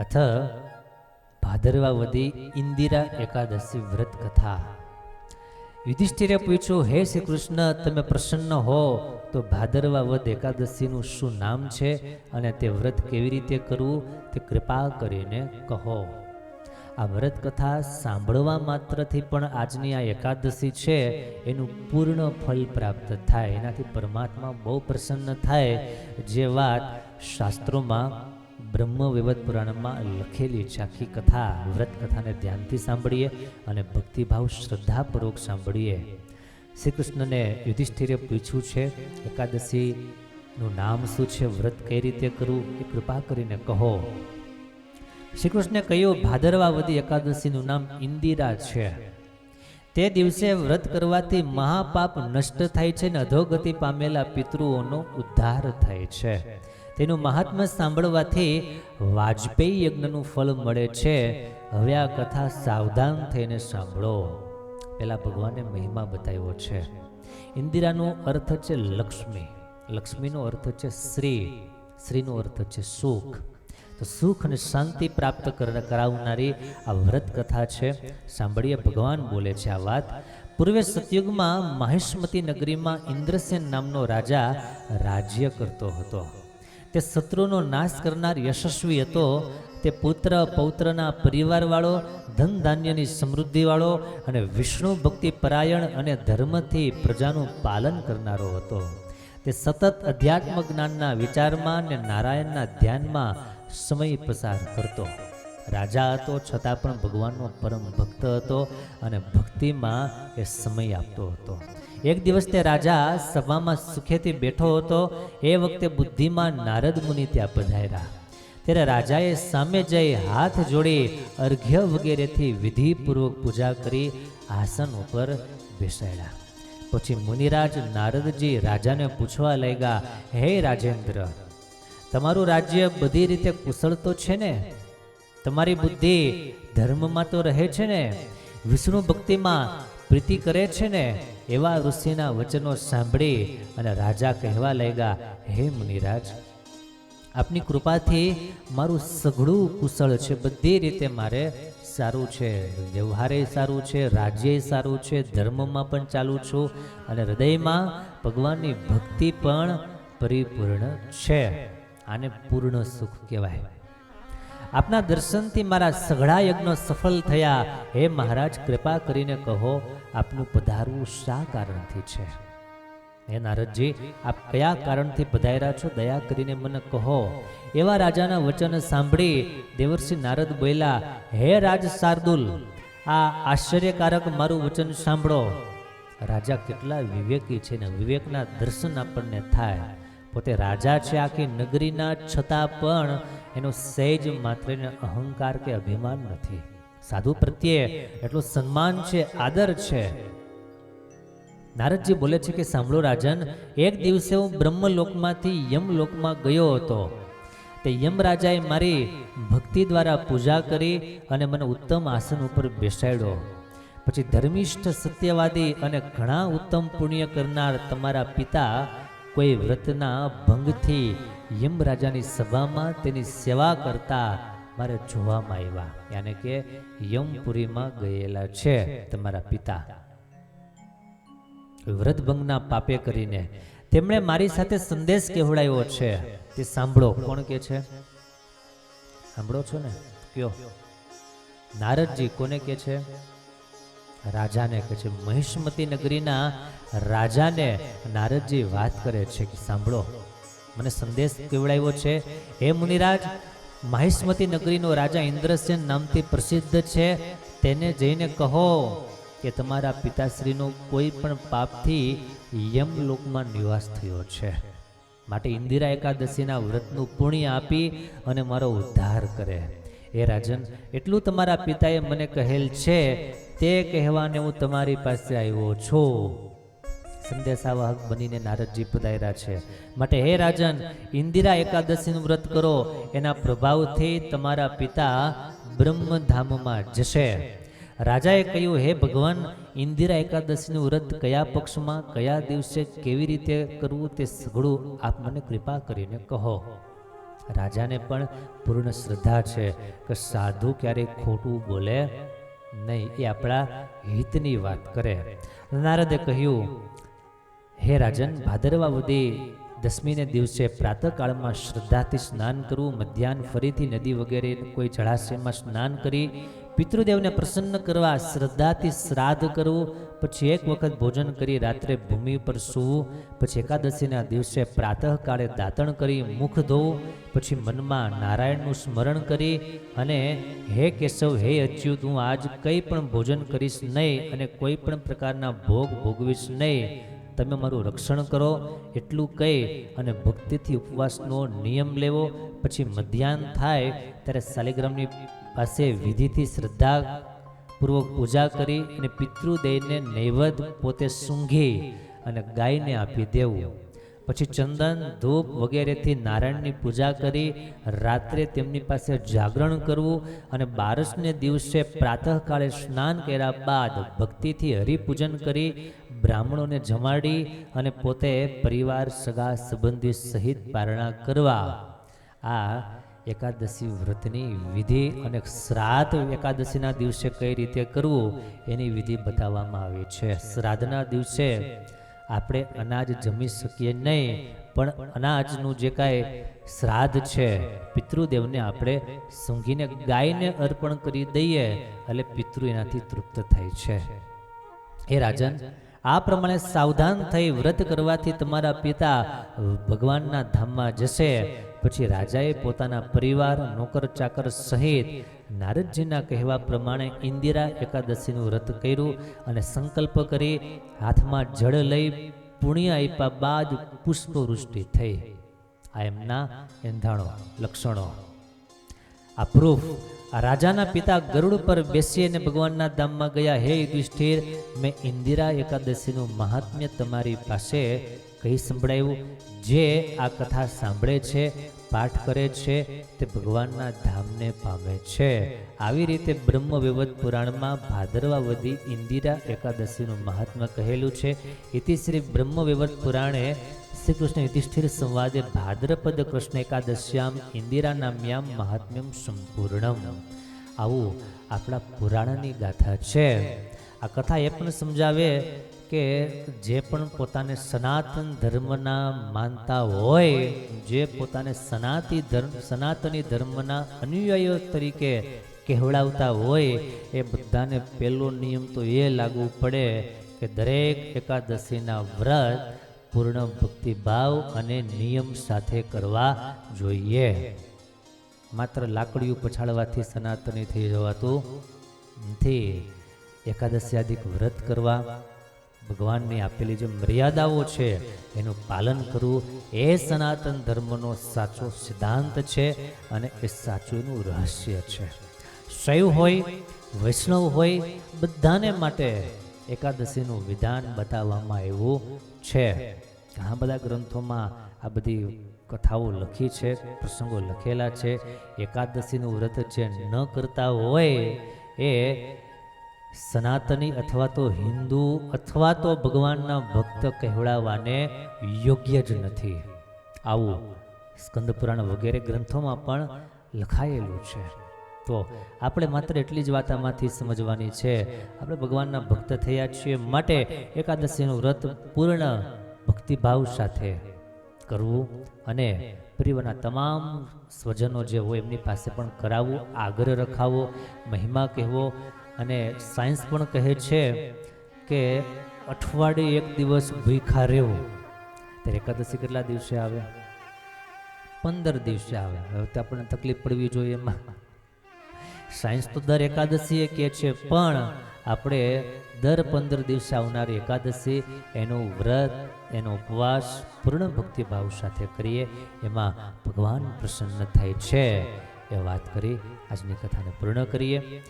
અથ ભાદરવા વધી ઇન્દિરા એકાદશી વ્રત કથા યુધિષ્ઠિરે પૂછ્યું હે શ્રી કૃષ્ણ તમે પ્રસન્ન હો? તો ભાદરવા વદ એકાદશીનું શું નામ છે અને તે વ્રત કેવી રીતે કરવું તે કૃપા કરીને કહો. આ વ્રત કથા સાંભળવા માત્રથી પણ આજની આ એકાદશી છે, એનું પૂર્ણ ફલ પ્રાપ્ત થાય. એનાથી પરમાત્મા બહુ પ્રસન્ન થાય. જે વાત શાસ્ત્રોમાં બ્રહ્મ વિવદ પુરાણમાં લખેલી ચાખી કથા. વ્રત કથાને ધ્યાનથી સાંભળીએ અને ભક્તિભાવ શ્રદ્ધાપૂર્વક સાંભળીએ. શ્રી કૃષ્ણને યુધિષ્ઠિરે પૂછ્યું છે, એકાદશીનું નામ શું છે? વ્રત કઈ રીતે કરવું? એ કૃપા કરીને કહો. શ્રી કૃષ્ણે કહ્યું ભાદરવા વદી એકાદશીનું નામ ઇન્દિરા છે. તે દિવસે વ્રત કરવાથી મહાપાપ નષ્ટ થાય છે અને અધોગતિ પામેલા પિતૃઓનો ઉદ્ધાર થાય છે. તેનું મહાત્મ્ય સાંભળવાથી વાજપેયી યજ્ઞનું ફળ મળે છે. હવે આ કથા સાવધાન થઈને સાંભળો. પેલા ભગવાને મહિમા બતાવ્યો છે. ઇન્દિરાનો અર્થ છે લક્ષ્મી. લક્ષ્મીનો અર્થ છે શ્રી. શ્રીનો અર્થ છે સુખ. તો સુખ અને શાંતિ પ્રાપ્ત કર- કરાવનારી આ વ્રત કથા છે. સાંભળીએ ભગવાન બોલે છે આ વાત. પૂર્વે સતયુગમાં મહેશમતી નગરીમાં ઇન્દ્રસેન નામનો રાજા રાજ્ય કરતો હતો. તે શત્રુનો નાશ કરનાર યશસ્વી હતો. તે પુત્ર, પૌત્રના પરિવારવાળો ધન ધાન્યની સમૃદ્ધિવાળો અને વિષ્ણુ ભક્તિ પરાયણ અને ધર્મથી પ્રજાનું પાલન કરનારો હતો. તે સતત અધ્યાત્મ જ્ઞાનના વિચારમાં અને નારાયણના ધ્યાનમાં સમય પસાર કરતો. રાજા હતો, છતાં પણ ભગવાનનો પરમ ભક્ત હતો અને ભક્તિમાં એ સમય આપતો હતો. એક દિવસ તે રાજા સભામાં સુખેથી બેઠો હતો. એ વખતે બુદ્ધિમાં નારદ મુનિ ત્યાં પધાર્યા. ત્યારે રાજાએ સામે જઈ હાથ જોડી અર્ઘ્ય વગેરેથી વિધિપૂર્વક પૂજા કરી આસન ઉપર બેસાડ્યા. પછી મુનિરાજ નારદજી રાજાને પૂછવા લાગ્યા, હે રાજેન્દ્ર, તમારું રાજ્ય બધી રીતે કુશળ તો છે ને? તમારી બુદ્ધિ ધર્મમાં તો રહે છે ને? વિષ્ણુ ભક્તિમાં પ્રીતિ કરે છે ને, એવા ઋષિના વચનો સાંભળી અને રાજા કહેવા લાગ્યા, હે મુનિરાજ, આપની કૃપાથી મારું સઘળું કુશળ છે, બધી રીતે મારે સારું છે. વ્યવહારે સારું છે, રાજ્ય સારું છે, ધર્મમાં પણ ચાલુ છું અને હૃદયમાં ભગવાનની ભક્તિ પણ પરિપૂર્ણ છે. આને પૂર્ણ સુખ કહેવાય. આપના દર્શનથી મારા સઘળા યજ્ઞો સફળ થયા. હે મહારાજ, કૃપા કરીને કહો, આપનું પધારવું શા કારણથી છે? હે નારદજી, આપ કયા કારણથી પધાર્યા છો? દયા કરીને મને કહો. એવા રાજાના વચન સાંભળી દેવર્ષિ નારદ બોલ્યા, હે રાજ શાર્દુલ, આ આશ્ચર્યકારક મારું વચન સાંભળો. રાજા કેટલા વિવેકી છે ને વિવેકના દર્શન આપણને થાય. પોતે રાજા છે આખી નગરીના છતાં પણ એનો સહેજ માત્ર અહંકાર કે અભિમાન નથી. સાધુ પ્રત્યે એટલું સન્માન છે, આદર છે. નારદજી બોલે છે કે, સાંભળો રાજન, એક દિવસે હું બ્રહ્મલોકમાંથી યમલોકમાં ગયો હતો. તે યમરાજાએ મારી ભક્તિ દ્વારા પૂજા કરી અને મને ઉત્તમ આસન ઉપર બેસાડ્યો. પછી ધર્મિષ્ઠ, સત્યવાદી અને ઘણા ઉત્તમ પુણ્ય કરનાર તમારા પિતા કોઈ વ્રતના ભંગથી યમ રાજાની સભામાં તેની સેવા કરતા મારે જોવામાં આવ્યા. યાને કે યમપુરીમાં ગયેલા છે તમારા પિતા. વ્રતભંગના પાપે કરીને તેમણે મારી સાથે સંદેશ કહેવડાવ્યો છે. તે સાંભળો, કોણ કે છે? સાંભળો છો ને? કયો? નારદજી, કોને કે છે? રાજાને કે છે. મહિષ્મતી નગરીના રાજાને નારદજી વાત કરે છે કે સાંભળો. મને સંદેશ કેવડાવ્યો છે, હે મુનિરાજ મહેશમતી નગરીનો રાજા ઇન્દ્રસેન નામથી પ્રસિદ્ધ છે. તેને જઈને કહો કે તમારા પિતાશ્રીનો કોઈ પણ પાપથી યમલોકમાં નિવાસ થયો છે. માટે ઇન્દિરા એકાદશીના વ્રતનું પુણ્ય આપી અને મારો ઉદ્ધાર કરે. એ રાજન, એટલું તમારા પિતાએ મને કહેલ છે. તે કહેવાને હું તમારી પાસે આવ્યો છું. સંદેશાવાહક બનીને નારદજી પધાર્યા છે. માટે હે રાજન, ઇન્દિરા એકાદશીનું વ્રત કરો. એના પ્રભાવથી તમારા પિતા બ્રહ્મધામમાં જશે. રાજાએ કહ્યું, હે ભગવાન, ઇન્દિરા એકાદશીનું વ્રત કયા પક્ષમાં, કયા દિવસે, કેવી રીતે કરવું તે સઘળું આપ મને કૃપા કરીને કહો. રાજાને પણ પૂર્ણ શ્રદ્ધા છે કે સાધુ ક્યારેય ખોટું બોલે નહીં. એ આપણા હિતની વાત કરે. નારદે કહ્યું હે રાજન, ભાદરવા વધી દસમીને દિવસે પ્રાતઃકાળમાં શ્રદ્ધાથી સ્નાન કરવું મધ્યાહન ફરીથી નદી વગેરે કોઈ જળાશયમાં સ્નાન કરી, પિતૃદેવને પ્રસન્ન કરવા શ્રદ્ધાથી શ્રાદ્ધ કરવું પછી એક વખત ભોજન કરી રાત્રે ભૂમિ પર સૂવું, પછી એકાદશીના દિવસે પ્રાતઃકાળે દાંતણ કરી મુખ ધોવું, પછી મનમાં નારાયણનું સ્મરણ કરી અને હે કેશવ, હે અચ્યુત, હું આજ કંઈ પણ ભોજન કરીશ નહીં અને કોઈ પણ પ્રકારના ભોગ ભોગવીશ નહીં. તમે મારું રક્ષણ કરો, એટલું કહી અને ભક્તિથી ઉપવાસનો નિયમ લેવો. પછી મધ્યાહન થાય, ત્યારે શાલિગ્રામની પાસે વિધિથી શ્રદ્ધા પૂર્વક પૂજા કરી અને પિતૃદેવને નૈવેદ્ય પોતે સૂંઘી અને ગાયને આપી દેવું. પછી ચંદન, ધૂપ વગેરેથી નારાયણની પૂજા કરી રાત્રે તેમની પાસે જાગરણ કરવું અને બારસને દિવસે પ્રાતઃકાળે સ્નાન કર્યા બાદ ભક્તિથી હરિપૂજન કરી બ્રાહ્મણોને જમાડી અને પોતે પરિવાર સગા સંબંધી સહિત પારણા કરવા. આ એકાદશી વ્રતની વિધિ અને શ્રાદ્ધ એકાદશીના દિવસે કઈ રીતે કરવું એની વિધિ બતાવવામાં આવી છે. શ્રાદ્ધના દિવસે આપણે અનાજ જમી શકીએ નહીં, પણ અનાજનું જે કાંઈ શ્રાદ્ધ છે, પિતૃદેવને આપણે સૂંઘીને ગાયને અર્પણ કરી દઈએ, એટલે પિતૃ એનાથી તૃપ્ત થાય છે. હે રાજન, આ પ્રમાણે સાવધાન થઈ વ્રત કરવાથી તમારા પિતા ભગવાનના ધામમાં જશે પછી રાજાએ પોતાના પરિવાર, નોકર, ચાકર સહિત નારદજીના કહેવા પ્રમાણે ઇન્દિરા એકાદશીનું વ્રત કર્યું અને સંકલ્પ કરી હાથમાં જળ લઈ પુણ્ય આપ્યા બાદ પુષ્પવૃષ્ટિ થઈ. આ એમના એંધાણો, લક્ષણો. આ પ્રૂફ આ રાજાના પિતા ગરુડ પર બેસી અને ભગવાનના ધામમાં ગયા, હે યુધિષ્ઠિર, મેં ઇન્દિરા એકાદશીનું મહાત્મ્ય તમારી પાસે કહી સંભળાયું. જે આ કથા સાંભળે છે, પાઠ કરે છે, તે ભગવાનના ધામને પામે છે. આવી રીતે બ્રહ્મ વિવદ પુરાણમાં ભાદરવાવધી ઇન્દિરા એકાદશીનું મહાત્મ્ય કહેલું છે. ઇતિશ્રી બ્રહ્મ વિવદ પુરાણે શ્રી કૃષ્ણ યુધિષ્ઠિર સંવાદે ભાદ્રપદ કૃષ્ણ એકાદશ્યામ ઇન્દિરા નામ્યામ મહાત્મ્યમ સંપૂર્ણમ. આવું આપણા પુરાણની ગાથા છે. આ કથા એ પણ સમજાવે કે જે પણ પોતાને સનાતન ધર્મના માનતા હોય, જે પોતાને સનાતી ધર્મ, સનાતની ધર્મના અનુયાયીઓ તરીકે કહેવડાવતા હોય, એ બધાને પહેલો નિયમ તો એ લાગુ પડે કે દરેક એકાદશીના વ્રત પૂર્ણ ભક્તિભાવ અને નિયમ સાથે કરવા જોઈએ. માત્ર લાકડીઓ પછાડવાથી સનાતની થઈ જવાતું નથી. એકાદશી આદિક વ્રત કરવા ભગવાનની આપેલી જે મર્યાદાઓ છે, એનું પાલન કરવું એ સનાતન ધર્મનો સાચો સિદ્ધાંત છે અને એ સાચુંનું રહસ્ય છે. શૈવ હોય, વૈષ્ણવ હોય, બધાને માટે એકાદશીનું વિધાન બતાવવામાં આવ્યું છે. ઘણા બધા ગ્રંથોમાં આ બધી કથાઓ લખી છે, પ્રસંગો લખેલા છે. એકાદશીનું વ્રત જે ન કરતા હોય એ સનાતની અથવા તો હિન્દુ અથવા તો ભગવાનના ભક્ત કહેવડાવવાને યોગ્ય જ નથી. આવું સ્કંદપુરાણ વગેરે ગ્રંથોમાં પણ લખાયેલું છે. તો આપણે માત્ર એટલી જ વાત આમાંથી સમજવાની છે, આપણે ભગવાનના ભક્ત થયા છીએ માટે એકાદશીનું વ્રત પૂર્ણ ભક્તિભાવ સાથે કરવું અને પરિવારના તમામ સ્વજનો જે હોય એમની પાસે પણ કરાવવું, આગ્રહ રખાવો, મહિમા કહેવો અને સાયન્સ પણ કહે છે કે અઠવાડિયે એક દિવસ ભૂખા રહેવું. ત્યારે એકાદશી કેટલા દિવસે આવે? પંદર દિવસે આવે. હવે તો આપણને તકલીફ પડવી જોઈએ એમાં. સાયન્સ તો દર એકાદશીએ કહે છે, પણ આપણે દર પંદર દિવસે આવનારી એકાદશી, એનું વ્રત, એનો ઉપવાસ પૂર્ણ ભક્તિભાવ સાથે કરીએ. એમાં ભગવાન પ્રસન્ન થાય છે. એ વાત કરી. આજની કથાને પૂર્ણ કરીએ.